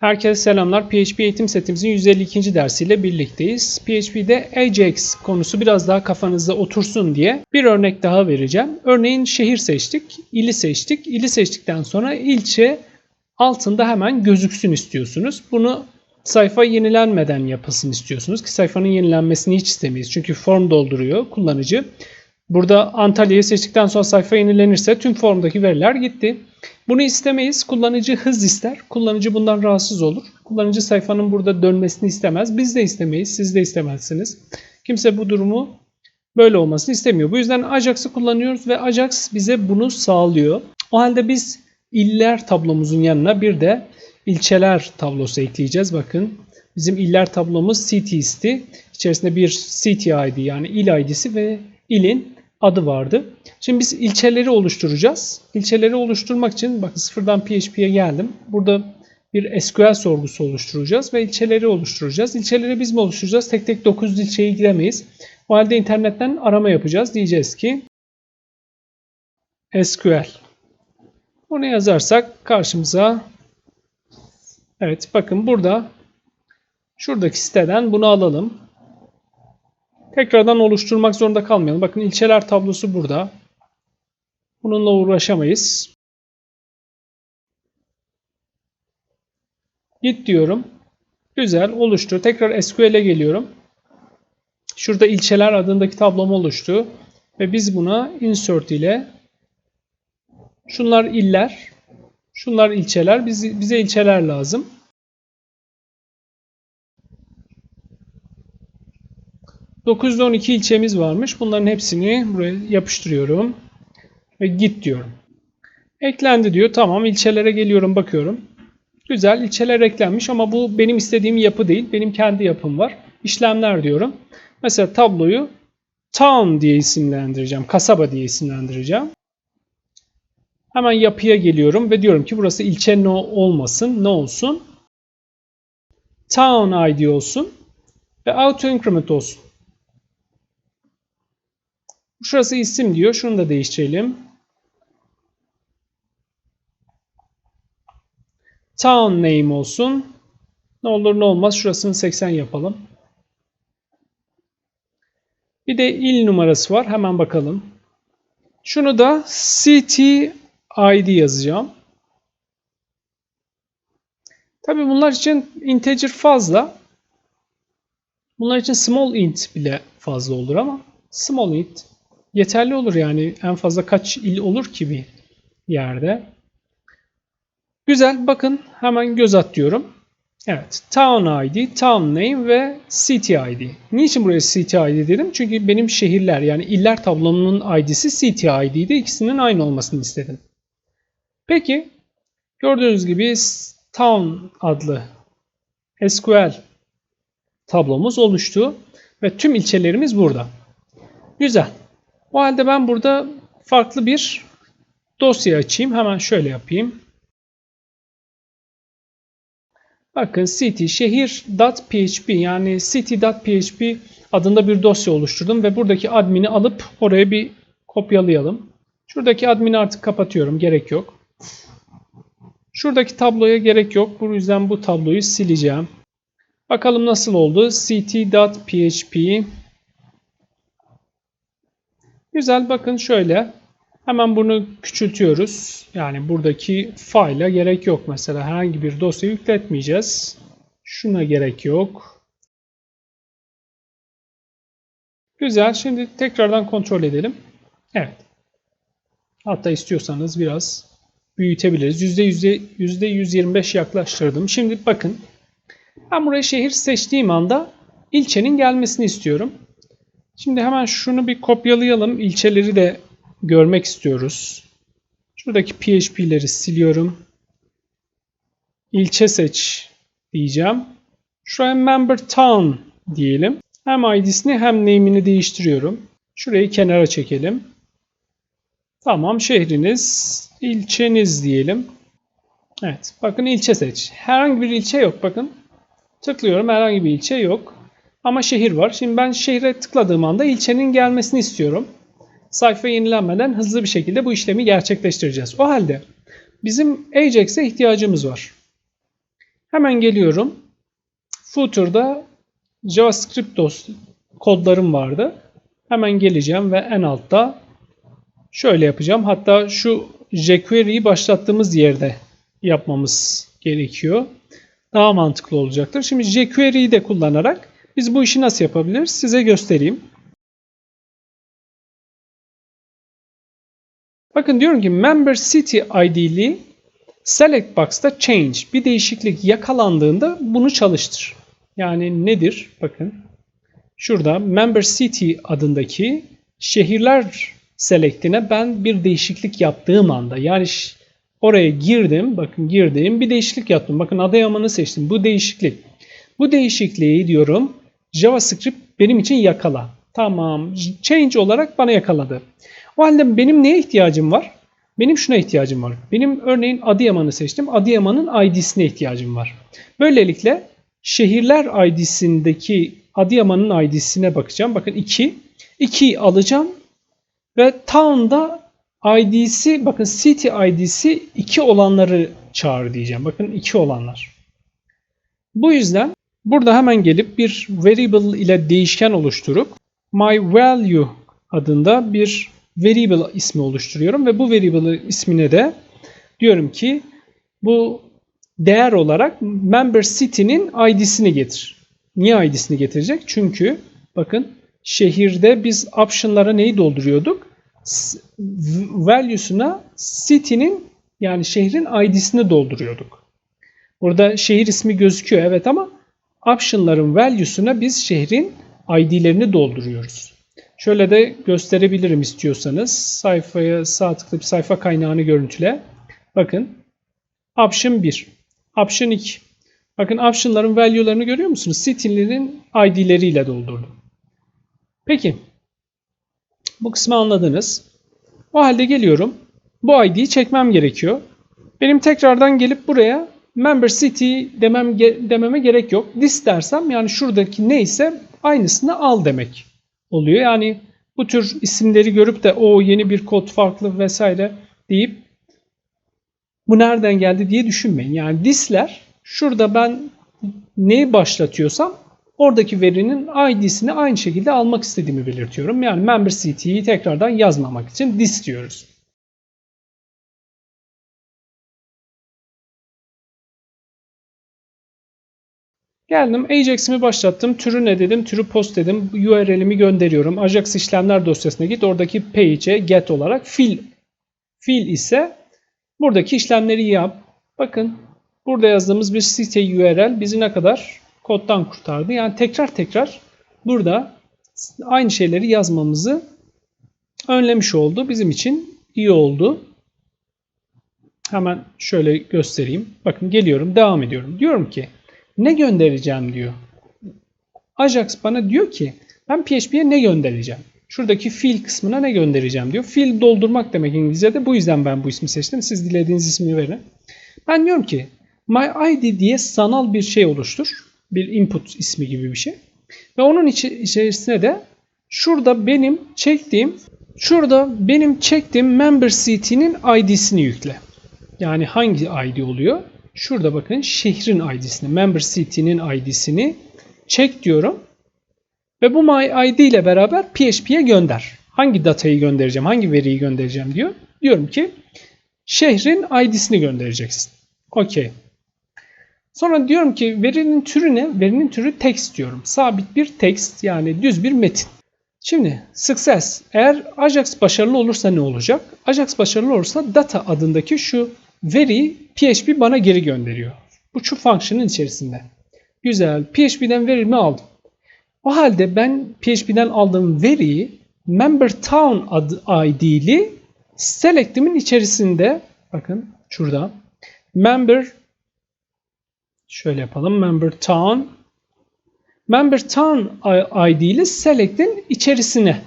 Herkese selamlar. PHP eğitim setimizin 152. dersiyle birlikteyiz. PHP'de Ajax konusu biraz daha kafanızda otursun diye bir örnek daha vereceğim. Örneğin şehir seçtik, ili seçtik. İli seçtikten sonra ilçe altında hemen gözüksün istiyorsunuz. Bunu sayfa yenilenmeden yapılsın istiyorsunuz ki sayfanın yenilenmesini hiç istemeyiz. Çünkü form dolduruyor kullanıcı. Burada Antalya'yı seçtikten sonra sayfa yenilenirse tüm formdaki veriler gitti. Bunu istemeyiz. Kullanıcı hız ister. Kullanıcı bundan rahatsız olur. Kullanıcı sayfanın burada dönmesini istemez. Biz de istemeyiz. Siz de istemezsiniz. Kimse bu durumu böyle olmasını istemiyor. Bu yüzden Ajax'ı kullanıyoruz ve Ajax bize bunu sağlıyor. O halde biz iller tablomuzun yanına bir de ilçeler tablosu ekleyeceğiz. Bakın bizim iller tablomuz city isti. İçerisinde bir city ID yani il ID'si ve ilin adı vardı. Şimdi biz ilçeleri oluşturacağız. İlçeleri oluşturmak için bakın sıfırdan PHP'ye geldim. Burada bir SQL sorgusu oluşturacağız ve ilçeleri oluşturacağız. İlçeleri biz mi oluşturacağız? Tek tek 9 ilçeyi giremeyiz. O halde internetten arama yapacağız. Diyeceğiz ki SQL. Bunu yazarsak karşımıza Evet bakın burada şuradaki siteden bunu alalım. Tekrardan oluşturmak zorunda kalmayalım. Bakın ilçeler tablosu burada. Bununla uğraşamayız. Git diyorum. Güzel oluştu. Tekrar SQL'e geliyorum. Şurada ilçeler adındaki tablom oluştu. Ve biz buna insert ile şunlar iller, şunlar ilçeler. Biz, bize ilçeler lazım. 912 ilçemiz varmış. Bunların hepsini buraya yapıştırıyorum. Ve git diyorum. Eklendi diyor. Tamam ilçelere geliyorum bakıyorum. Güzel ilçeler eklenmiş ama bu benim istediğim yapı değil. Benim kendi yapım var. İşlemler diyorum. Mesela tabloyu town diye isimlendireceğim. Kasaba diye isimlendireceğim. Hemen yapıya geliyorum ve diyorum ki burası ilçe no olmasın. Ne olsun? Town ID olsun ve auto increment olsun. Şurası isim diyor. Şunu da değiştirelim. Town name olsun. Ne olur ne olmaz şurasını 80 yapalım. Bir de il numarası var. Hemen bakalım. Şunu da city ID yazacağım. Tabi bunlar için integer fazla. Bunlar için small int bile fazla olur ama small int yeterli olur yani en fazla kaç il olur ki bir yerde. Güzel bakın hemen göz at diyorum. Evet town ID, town name ve city ID. Niçin buraya city ID dedim? Çünkü benim şehirler yani iller tablomunun ID'si city ID'di. İkisinin aynı olmasını istedim. Peki gördüğünüz gibi town adlı SQL tablomuz oluştu ve tüm ilçelerimiz burada. Güzel. O halde ben burada farklı bir dosya açayım. Hemen şöyle yapayım. Bakın city şehir.php yani city.php adında bir dosya oluşturdum ve buradaki admini alıp oraya bir kopyalayalım. Şuradaki admini artık kapatıyorum. Gerek yok. Şuradaki tabloya gerek yok. Bu yüzden bu tabloyu sileceğim. Bakalım nasıl oldu. city.php Güzel bakın şöyle. Hemen bunu küçültüyoruz. Yani buradaki file'a gerek yok mesela. Herhangi bir dosya yükletmeyeceğiz. Şuna gerek yok. Güzel. Şimdi tekrardan kontrol edelim. Evet. Hatta istiyorsanız biraz büyütebiliriz. %100, %125 yaklaştırdım. Şimdi bakın. Ben buraya şehir seçtiğim anda ilçenin gelmesini istiyorum. Şimdi hemen şunu bir kopyalayalım. İlçeleri de görmek istiyoruz. Şuradaki PHP'leri siliyorum. İlçe seç diyeceğim. Şuraya member town diyelim. Hem ID'sini hem name'ini değiştiriyorum. Şurayı kenara çekelim. Tamam şehriniz, ilçeniz diyelim. Evet bakın ilçe seç. Herhangi bir ilçe yok bakın. Tıklıyorum herhangi bir ilçe yok. Ama şehir var. Şimdi ben şehre tıkladığım anda ilçenin gelmesini istiyorum. Sayfa yenilenmeden hızlı bir şekilde bu işlemi gerçekleştireceğiz. O halde bizim Ajax'e ihtiyacımız var. Hemen geliyorum. Footer'da JavaScript dos kodlarım vardı. Hemen geleceğim ve en altta şöyle yapacağım. Hatta şu jQuery'yi başlattığımız yerde yapmamız gerekiyor. Daha mantıklı olacaktır. Şimdi jQuery'yi de kullanarak biz bu işi nasıl yapabiliriz size göstereyim. Bakın diyorum ki member city id'li select box'ta change bir değişiklik yakalandığında bunu çalıştır. Yani nedir? Bakın şurada member city adındaki şehirler selectine ben bir değişiklik yaptığım anda yani oraya girdim bakın girdim bir değişiklik yaptım. Bakın Adıyaman'ı seçtim. Bu değişiklik. Bu değişikliği diyorum JavaScript benim için yakala. Tamam. Change olarak bana yakaladı. O halde benim neye ihtiyacım var? Benim şuna ihtiyacım var. Benim örneğin Adıyaman'ı seçtim. Adıyaman'ın ID'sine ihtiyacım var. Böylelikle şehirler ID'sindeki Adıyaman'ın ID'sine bakacağım. Bakın 2. 2'yi alacağım ve town'da ID'si bakın city ID'si 2 olanları çağır diyeceğim. Bakın 2 olanlar. Bu yüzden burada hemen gelip bir variable ile değişken oluşturup my value adında bir variable ismi oluşturuyorum ve bu variable ismine de diyorum ki bu değer olarak member city'nin ID'sini getir. Niye ID'sini getirecek? Çünkü bakın şehirde biz option'lara neyi dolduruyorduk? Value'suna city'nin yani şehrin ID'sini dolduruyorduk. Burada şehir ismi gözüküyor evet ama option'ların value'suna biz şehrin ID'lerini dolduruyoruz. Şöyle de gösterebilirim istiyorsanız. Sayfaya sağ tıklayıp sayfa kaynağını görüntüle. Bakın. Option 1. Option 2. Bakın option'ların value'larını görüyor musunuz? City'lerin ID'leriyle doldurdum. Peki. Bu kısmı anladınız. O halde geliyorum. Bu ID'yi çekmem gerekiyor. Benim tekrardan gelip buraya member city demem dememe gerek yok. This dersem yani şuradaki neyse aynısını al demek oluyor. Yani bu tür isimleri görüp de o yeni bir kod farklı vesaire deyip bu nereden geldi diye düşünmeyin. Yani disler şurada ben neyi başlatıyorsam oradaki verinin ID'sini aynı şekilde almak istediğimi belirtiyorum. Yani member city'yi tekrardan yazmamak için dis diyoruz. Geldim Ajax'imi başlattım. Türü ne dedim? Türü post dedim. URL'imi gönderiyorum. Ajax işlemler dosyasına git. Oradaki page'e get olarak fill. Fill ise buradaki işlemleri yap. Bakın burada yazdığımız bir site URL bizi ne kadar koddan kurtardı. Yani tekrar tekrar burada aynı şeyleri yazmamızı önlemiş oldu. Bizim için iyi oldu. Hemen şöyle göstereyim. Bakın geliyorum, devam ediyorum. Diyorum ki ne göndereceğim diyor. Ajax bana diyor ki ben PHP'ye ne göndereceğim? Şuradaki fill kısmına ne göndereceğim diyor. Fill doldurmak demek İngilizce'de. Bu yüzden ben bu ismi seçtim. Siz dilediğiniz ismi verin. Ben diyorum ki my id diye sanal bir şey oluştur. Bir input ismi gibi bir şey. Ve onun içerisine de şurada benim çektiğim şurada benim çektiğim member city'nin id'sini yükle. Yani hangi id oluyor? Şurada bakın şehrin ID'sini, member city'nin ID'sini check diyorum. Ve bu my ID ile beraber PHP'ye gönder. Hangi datayı göndereceğim, hangi veriyi göndereceğim diyor. Diyorum ki şehrin ID'sini göndereceksin. Okey. Sonra diyorum ki verinin türü ne? Verinin türü text diyorum. Sabit bir text yani düz bir metin. Şimdi success. Eğer Ajax başarılı olursa ne olacak? Ajax başarılı olursa data adındaki şu veriyi PHP bana geri gönderiyor. Bu şu function'ın içerisinde. Güzel. PHP'den verimi aldım. O halde ben PHP'den aldığım veriyi member town adı ID'li select'imin içerisinde bakın şurada member şöyle yapalım member town member town ID'li select'in içerisine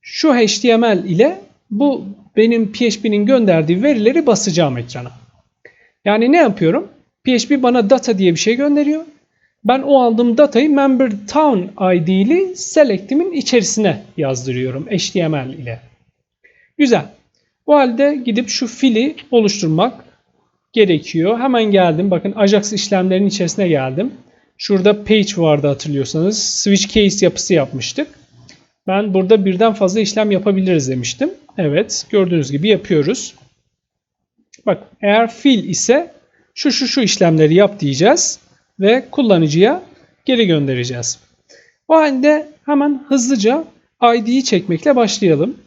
şu HTML ile bu benim PHP'nin gönderdiği verileri basacağım ekrana. Yani ne yapıyorum? PHP bana data diye bir şey gönderiyor. Ben o aldığım datayı member town id'li select'imin içerisine yazdırıyorum HTML ile. Güzel. Bu halde gidip şu fili oluşturmak gerekiyor. Hemen geldim. Bakın Ajax işlemlerinin içerisine geldim. Şurada page vardı hatırlıyorsanız. Switch case yapısı yapmıştık. Ben burada birden fazla işlem yapabiliriz demiştim. Evet gördüğünüz gibi yapıyoruz. Bak eğer fill ise şu şu şu işlemleri yap diyeceğiz ve kullanıcıya geri göndereceğiz. O halde hemen hızlıca ID'yi çekmekle başlayalım.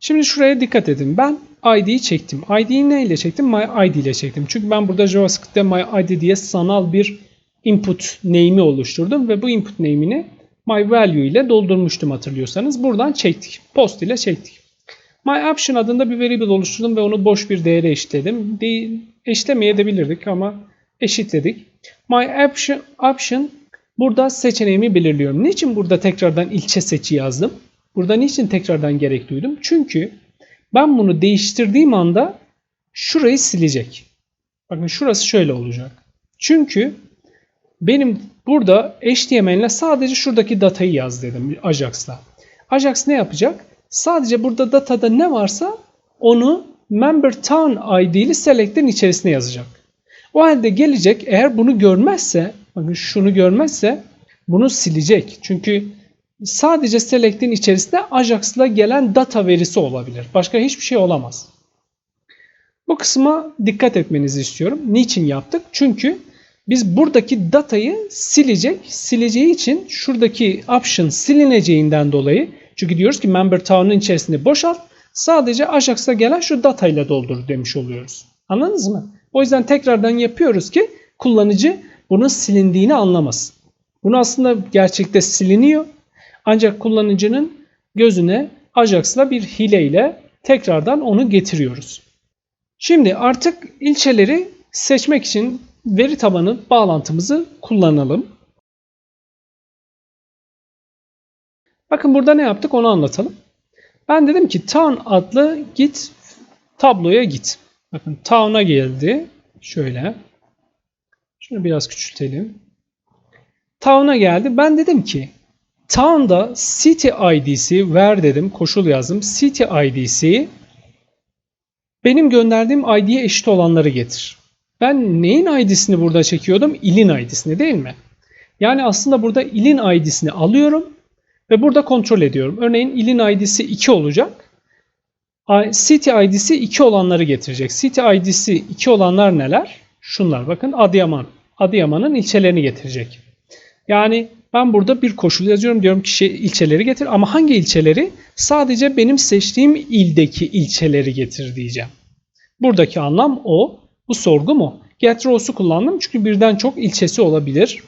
Şimdi şuraya dikkat edin. Ben ID'yi çektim. ID'yi ne ile çektim? My ile çektim. Çünkü ben burada JavaScript'te My ID diye sanal bir input name'i oluşturdum ve bu input name'ini my value ile doldurmuştum hatırlıyorsanız. Buradan çektik. Post ile çektik. My option adında bir variable oluşturdum ve onu boş bir değere eşitledim. De eşitlemeyebilirdik ama eşitledik. My option, option burada seçeneğimi belirliyorum. Niçin burada tekrardan ilçe seçi yazdım? Burada niçin tekrardan gerek duydum? Çünkü ben bunu değiştirdiğim anda şurayı silecek. Bakın şurası şöyle olacak. Çünkü benim burada HTML ile sadece şuradaki datayı yaz dedim Ajax'la. Ajax ne yapacak? Sadece burada datada ne varsa onu member town ID'li select'in içerisine yazacak. O halde gelecek eğer bunu görmezse, bakın şunu görmezse bunu silecek. Çünkü sadece select'in içerisinde Ajax'la gelen data verisi olabilir. Başka hiçbir şey olamaz. Bu kısma dikkat etmenizi istiyorum. Niçin yaptık? Çünkü biz buradaki datayı silecek. Sileceği için şuradaki option silineceğinden dolayı çünkü diyoruz ki member town'un içerisinde boşalt. Sadece Ajax'a gelen şu datayla doldur demiş oluyoruz. Anladınız mı? O yüzden tekrardan yapıyoruz ki kullanıcı bunun silindiğini anlamasın. Bunu aslında gerçekte siliniyor. Ancak kullanıcının gözüne Ajax'la bir hileyle tekrardan onu getiriyoruz. Şimdi artık ilçeleri seçmek için veri tabanı bağlantımızı kullanalım. Bakın burada ne yaptık onu anlatalım. Ben dedim ki town adlı git tabloya git. Bakın town'a geldi. Şöyle. Şunu biraz küçültelim. Town'a geldi. Ben dedim ki town'da city id'si ver dedim. Koşul yazdım. City id'si benim gönderdiğim id'ye eşit olanları getir. Ben neyin id'sini burada çekiyordum? İlin id'sini değil mi? Yani aslında burada ilin id'sini alıyorum ve burada kontrol ediyorum. Örneğin ilin id'si 2 olacak. City id'si 2 olanları getirecek. City id'si 2 olanlar neler? Şunlar bakın Adıyaman. Adıyaman'ın ilçelerini getirecek. Yani ben burada bir koşul yazıyorum diyorum ki şey, ilçeleri getir ama hangi ilçeleri? Sadece benim seçtiğim ildeki ilçeleri getir diyeceğim. Buradaki anlam o. Bu sorgu mu? Get rows'u kullandım çünkü birden çok ilçesi olabilir.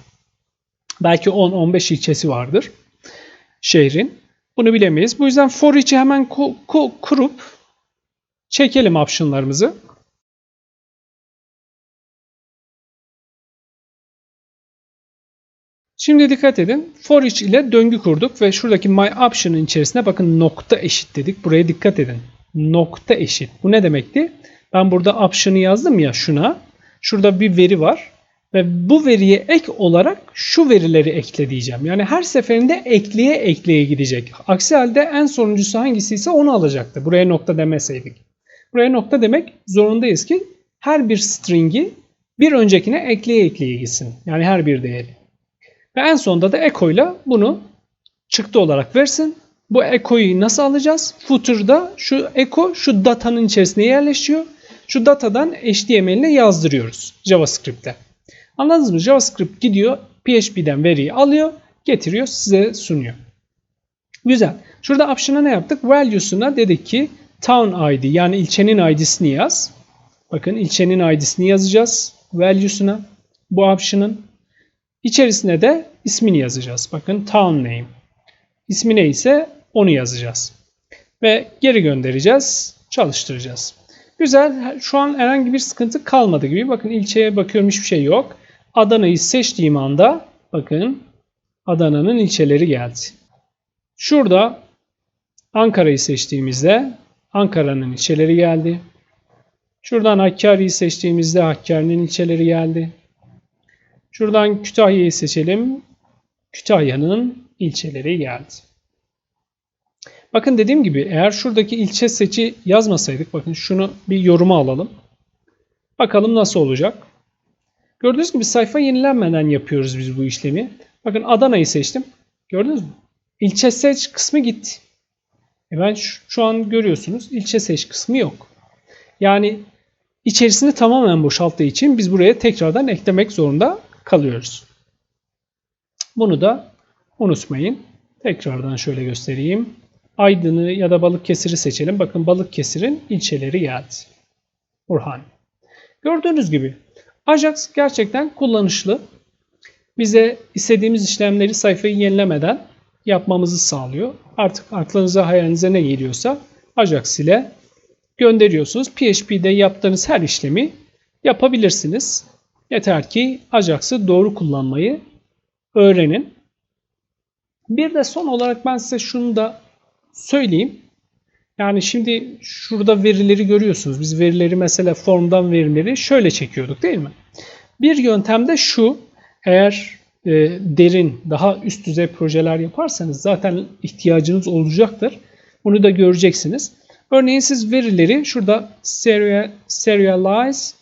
Belki 10-15 ilçesi vardır şehrin. Bunu bilemeyiz. Bu yüzden for içi hemen kurup çekelim option'larımızı. Şimdi dikkat edin. For each ile döngü kurduk ve şuradaki my option'ın içerisine bakın nokta eşit dedik. Buraya dikkat edin. Nokta eşit. Bu ne demekti? Ben burada option'ı yazdım ya şuna. Şurada bir veri var. Ve bu veriye ek olarak şu verileri ekle diyeceğim. Yani her seferinde ekleye ekleye gidecek. Aksi halde en sonuncusu hangisi ise onu alacaktı. Buraya nokta demeseydik. Buraya nokta demek zorundayız ki her bir string'i bir öncekine ekleye ekleye gitsin. Yani her bir değeri. Ve en sonunda da echo ile bunu çıktı olarak versin. Bu echo'yu nasıl alacağız? Footer'da şu echo şu datanın içerisine yerleşiyor. Şu datadan HTML'ine yazdırıyoruz JavaScript'te. Anladınız mı? JavaScript gidiyor PHP'den veriyi alıyor, getiriyor, size sunuyor. Güzel. Şurada option'a ne yaptık? Value'suna dedik ki town ID yani ilçenin ID'sini yaz. Bakın ilçenin ID'sini yazacağız. Value'suna bu option'ın. İçerisine de ismini yazacağız. Bakın town name. İsmi neyse onu yazacağız. Ve geri göndereceğiz. Çalıştıracağız. Güzel. Şu an herhangi bir sıkıntı kalmadı gibi. Bakın ilçeye bakıyorum hiçbir şey yok. Adana'yı seçtiğim anda bakın Adana'nın ilçeleri geldi. Şurada Ankara'yı seçtiğimizde Ankara'nın ilçeleri geldi. Şuradan Hakkari'yi seçtiğimizde Hakkari'nin ilçeleri geldi. Şuradan Kütahya'yı seçelim. Kütahya'nın ilçeleri geldi. Bakın dediğim gibi eğer şuradaki ilçe seçi yazmasaydık bakın şunu bir yoruma alalım. Bakalım nasıl olacak. Gördüğünüz gibi sayfa yenilenmeden yapıyoruz biz bu işlemi. Bakın Adana'yı seçtim. Gördünüz mü? İlçe seç kısmı gitti. E ben şu, şu an görüyorsunuz ilçe seç kısmı yok. Yani içerisini tamamen boşalttığı için biz buraya tekrardan eklemek zorunda kalıyoruz. Bunu da unutmayın. Tekrardan şöyle göstereyim. Aydın'ı ya da Balıkesir'i seçelim. Bakın Balıkesir'in ilçeleri geldi. Burhan. Gördüğünüz gibi Ajax gerçekten kullanışlı. Bize istediğimiz işlemleri sayfayı yenilemeden yapmamızı sağlıyor. Artık aklınıza hayalinize ne geliyorsa Ajax ile gönderiyorsunuz. PHP'de yaptığınız her işlemi yapabilirsiniz. Yeter ki Ajax'ı doğru kullanmayı öğrenin. Bir de son olarak ben size şunu da söyleyeyim. Yani şimdi şurada verileri görüyorsunuz. Biz verileri mesela formdan verileri şöyle çekiyorduk değil mi? Bir yöntem de şu. Eğer e, derin, daha üst düzey projeler yaparsanız zaten ihtiyacınız olacaktır. Bunu da göreceksiniz. Örneğin siz verileri şurada serial, serialize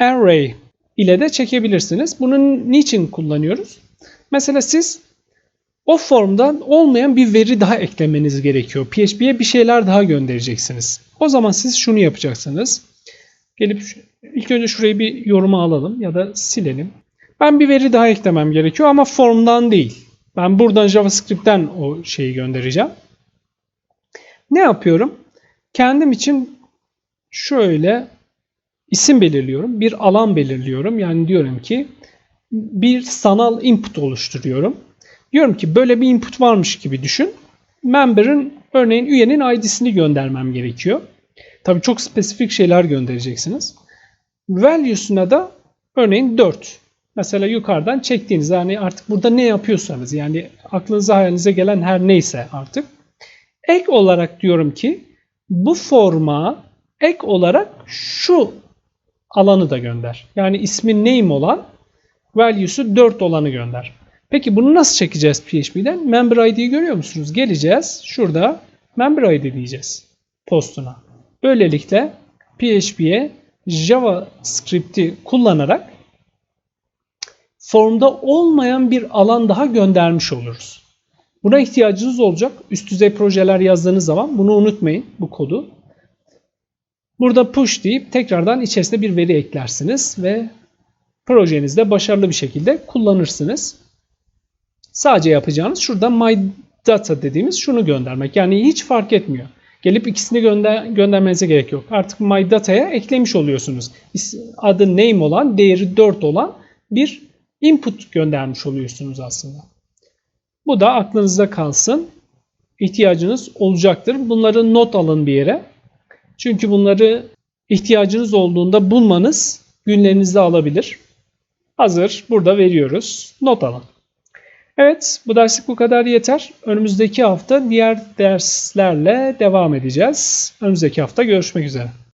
array ile de çekebilirsiniz. Bunun niçin kullanıyoruz? Mesela siz o formdan olmayan bir veri daha eklemeniz gerekiyor. PHP'ye bir şeyler daha göndereceksiniz. O zaman siz şunu yapacaksınız. Gelip ilk önce şurayı bir yoruma alalım ya da silelim. Ben bir veri daha eklemem gerekiyor ama formdan değil. Ben buradan JavaScript'ten o şeyi göndereceğim. Ne yapıyorum? Kendim için şöyle isim belirliyorum. Bir alan belirliyorum. Yani diyorum ki bir sanal input oluşturuyorum. Diyorum ki böyle bir input varmış gibi düşün. Member'ın örneğin üyenin ID'sini göndermem gerekiyor. Tabii çok spesifik şeyler göndereceksiniz. Value'suna da örneğin 4. Mesela yukarıdan çektiğiniz yani artık burada ne yapıyorsanız yani aklınıza hayalinize gelen her neyse artık. Ek olarak diyorum ki bu forma ek olarak şu alanı da gönder. Yani ismin name olan value'su 4 olanı gönder. Peki bunu nasıl çekeceğiz PHP'den? Member ID'yi görüyor musunuz? Geleceğiz. Şurada Member ID diyeceğiz postuna. Böylelikle PHP'ye JavaScript'i kullanarak formda olmayan bir alan daha göndermiş oluruz. Buna ihtiyacınız olacak. Üst düzey projeler yazdığınız zaman bunu unutmayın bu kodu. Burada push deyip tekrardan içerisine bir veri eklersiniz ve projenizde başarılı bir şekilde kullanırsınız. Sadece yapacağınız şurada my data dediğimiz şunu göndermek. Yani hiç fark etmiyor. Gelip ikisini gönder göndermenize gerek yok. Artık my data'ya eklemiş oluyorsunuz. Adı name olan, değeri 4 olan bir input göndermiş oluyorsunuz aslında. Bu da aklınızda kalsın. İhtiyacınız olacaktır. Bunları not alın bir yere. Çünkü bunları ihtiyacınız olduğunda bulmanız günlerinizde alabilir. Hazır burada veriyoruz. Not alın. Evet bu derslik bu kadar yeter. Önümüzdeki hafta diğer derslerle devam edeceğiz. Önümüzdeki hafta görüşmek üzere.